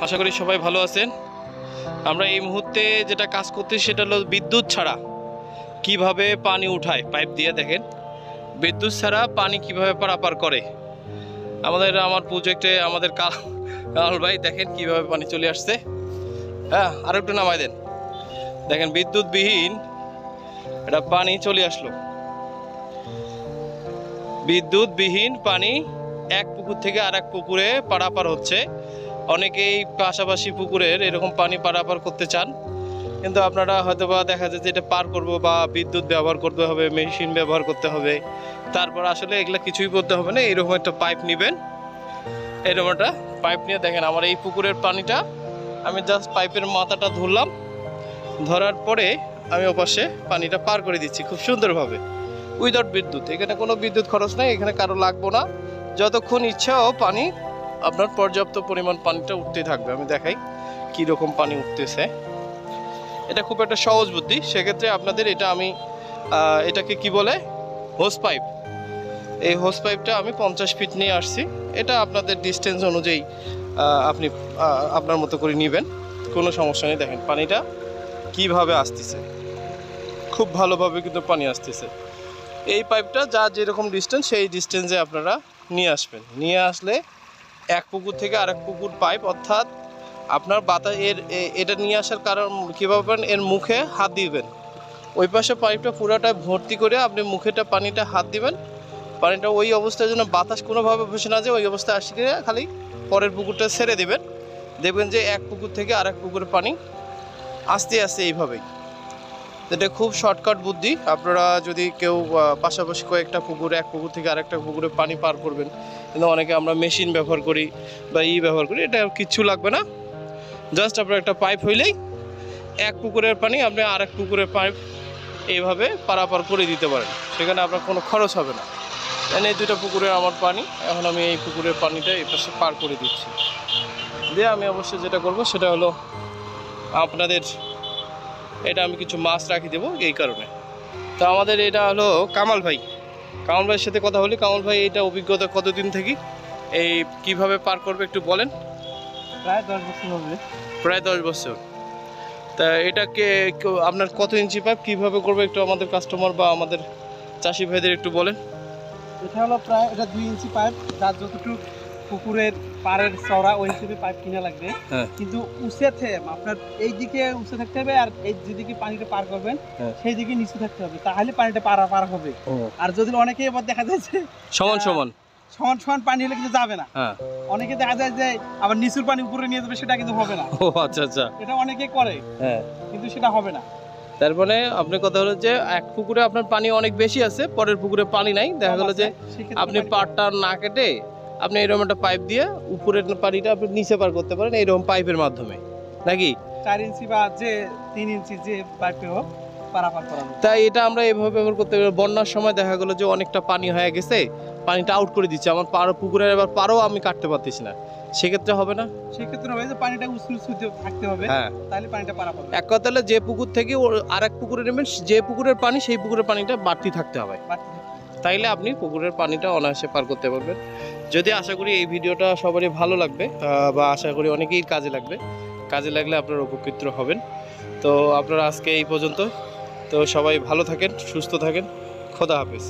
আশা করি সবাই ভালো আছেন। আমরা এই মুহূর্তে যেটা কাজ করতেছি সেটা হলো বিদ্যুৎ ছাড়া কীভাবে পানি উঠায়, পাইপ দিয়ে দেখেন। বিদ্যুৎ ছাড়া পানি কীভাবে পারাপার করে। আমাদের, আমার প্রজেক্টে আমাদের কা- কামাল ভাই দেখেন কীভাবে পানি চলে আসছে। হ্যাঁ আর একটু নামাই দেন। দেখেন বিদ্যুৎবিহীন এটা পানি চলে আসলো। বিদ্যুৎবিহীন পানি এক পুকুর থেকে আর এক পুকুরে পারাপার হচ্ছে। অনেকেই পাশাপাশি পুকুরের এরকম পানি পারাপার করতে চান, কিন্তু আপনারা হয়তো বা দেখা যায় যে এটা পার করব বা বিদ্যুৎ ব্যবহার করতে হবে, মেশিন ব্যবহার করতে হবে, তারপর আসলে এগুলা কিছুই করতে হবে না, এরকম একটা পাইপ নেবেন, এরকম একটা পাইপ নিয়ে দেখেন আমার এই পুকুরের পানিটা, আমি জাস্ট পাইপের মাথাটা ধরলাম, ধরার পরে আমি ওপাশে পানিটা পার করে দিচ্ছি খুব সুন্দরভাবে উইদাউট বিদ্যুৎ, এখানে কোনো বিদ্যুৎ খরচ নেই, এখানে কারও লাগবো না, যতক্ষণ ইচ্ছাও পানি আপনার পর্যাপ্ত পরিমাণ পানিটা উঠতেই থাকবে। আমি দেখাই কী রকম পানি উঠতেছে। এটা খুব একটা সহজ বুদ্ধি। সেক্ষেত্রে আপনাদের এটা আমি এটাকে কি বলে? হোস পাইপ এই হোস পাইপটা আমি পঞ্চাশ ফিট নিয়ে আসছি। এটা আপনাদের ডিস্টেন্স অনুযায়ী আপনি আপনার মতো করে নেবেন। কোনো সমস্যা নেই। দেখেন পানিটা কীভাবে আসতেছে। খুব ভালোভাবে কিন্তু পানি আসতেছে। এই পাইপটা যা যেরকম ডিস্টেন্স সেই ডিস্টেন্সে আপনারা নিয়ে আসবেন। নিয়ে আসলে এক পুকুর থেকে আরেক পুকুর পাইপ, অর্থাৎ আপনার বাতাস এর এটা নিয়ে আসার কারণ কীভাবে পারেন এর মুখে হাত দিবেন। ওই পাশে পাইপটা পুরোটা ভর্তি করে আপনি মুখেটা পানিটা হাত দিবেন। পানিটা ওই অবস্থায় যেন বাতাস কোনোভাবে বসে না যায়, ওই অবস্থায় আসলে খালি পরের পুকুরটা ছেড়ে দেবেন। দেখবেন যে এক পুকুর থেকে আরেক পুকুরের পানি আস্তে আস্তে এইভাবেই। এটা খুব শর্টকাট বুদ্ধি। আপনারা যদি কেউ পাশাপাশি কয়েকটা পুকুরে, এক পুকুর থেকে আরেকটা পুকুরে পানি পার করবেন, কিন্তু অনেকে আমরা মেশিন ব্যবহার করি বা ই ব্যবহার করি, এটা কিচ্ছু লাগবে না। জাস্ট আপনার একটা পাইপ হইলেই এক পুকুরের পানি আপনি আরেক পুকুরের পাইপ এইভাবে পারাপার করে দিতে পারেন। সেখানে আপনার কোনো খরচ হবে না। এই দুটো পুকুরের আমার পানি, এখন আমি এই পুকুরের পানিটা এই পাশে পার করে দিচ্ছি। দিয়ে আমি অবশ্যই যেটা করব, সেটা হলো আপনাদের এটা আমি কিছু মাছ রাখি দেবো এই কারণে। তো আমাদের এটা হলো কামাল ভাই। কামাল ভাইয়ের সাথে কথা বলি। কামাল ভাই এটা অভিজ্ঞতা কতদিন থেকে? এই কীভাবে পার করবে একটু বলেন? প্রায় দশ বছর হবে। প্রায় দশ বছর। তা এটাকে আপনার কত ইঞ্চি পাইপ কীভাবে করবে একটু আমাদের কাস্টমার বা আমাদের চাষি ভাইদের একটু বলেন। এটা হলো প্রায় এটা দুই ইঞ্চি পাইপ যার যতটুকু পুকুরের পাড়ের চওড়া ওই হিসেবে পাইপ কিনা লাগবে। হ্যাঁ। কিন্তু উঁচে আপনার এই দিকে উঁচে থাকতে হবে আর এই যেদিকে পানিটা পার করবেন হ্যাঁ। সেই দিকে নিচু থাকতে হবে তাহলে পানিটা পারা পার হবে। আর যদি অনেকে এবার দেখা যাচ্ছে সমান সমান। সমান সমান পানি হলে কিন্তু যাবে না। হ্যাঁ। অনেকে দেখা যায় যে আবার নিচুর পানি উপরে নিয়ে যাবে সেটা কিন্তু হবে না। ও আচ্ছা আচ্ছা। এটা অনেকে করে হ্যাঁ। কিন্তু সেটা হবে না। তার মানে আপনার কথা হলো যে এক পুকুরে আপনার পানি অনেক বেশি আছে পরের পুকুরে পানি নাই। দেখা গেলো যে আপনি পানি- পাটটা না কেটে আপনি এরকম একটা পাইপ দিয়ে উপরের পানিটা আপনি নিচে পার করতে পারেন এইরকম পাইপের মাধ্যমে। নাকি? চার ইঞ্চি বা যে তিন ইঞ্চি যে পাইপে হোক তাই এটা আমরা এভাবে ব্যবহার করতে পারি। বন্যার সময় দেখা গেলো যে অনেকটা পানি হয়ে গেছে পানিটা আউট করে দিচ্ছে। আমার পাড়ো পুকুরের এবার পারও আমি কাটতে পারতেছি না। সেক্ষেত্রে হবে না? সেক্ষেত্রে হবে যে পানিটা উঁচু উঁচু থাকতে হবে হ্যাঁ। তাহলে পানিটা হবে। এক কথা হলো যে পুকুর থেকে আর এক পুকুরে নেবেন যে পুকুরের পানি সেই পুকুরের পানিটা বাড়তি থাকতে হবে। বাড়তি থাকতে হবে। তাইলে আপনি পুকুরের পানিটা অনায়াসে পার করতে পারবেন। যদি আশা করি এই ভিডিওটা সবারই ভালো লাগবে বা আশা করি অনেকেই কাজে লাগবে, কাজে লাগলে আপনারা উপকৃত হবেন। তো আপনারা আজকে এই পর্যন্ত। তো সবাই ভালো থাকেন, সুস্থ থাকেন, খোদা হাফেজ।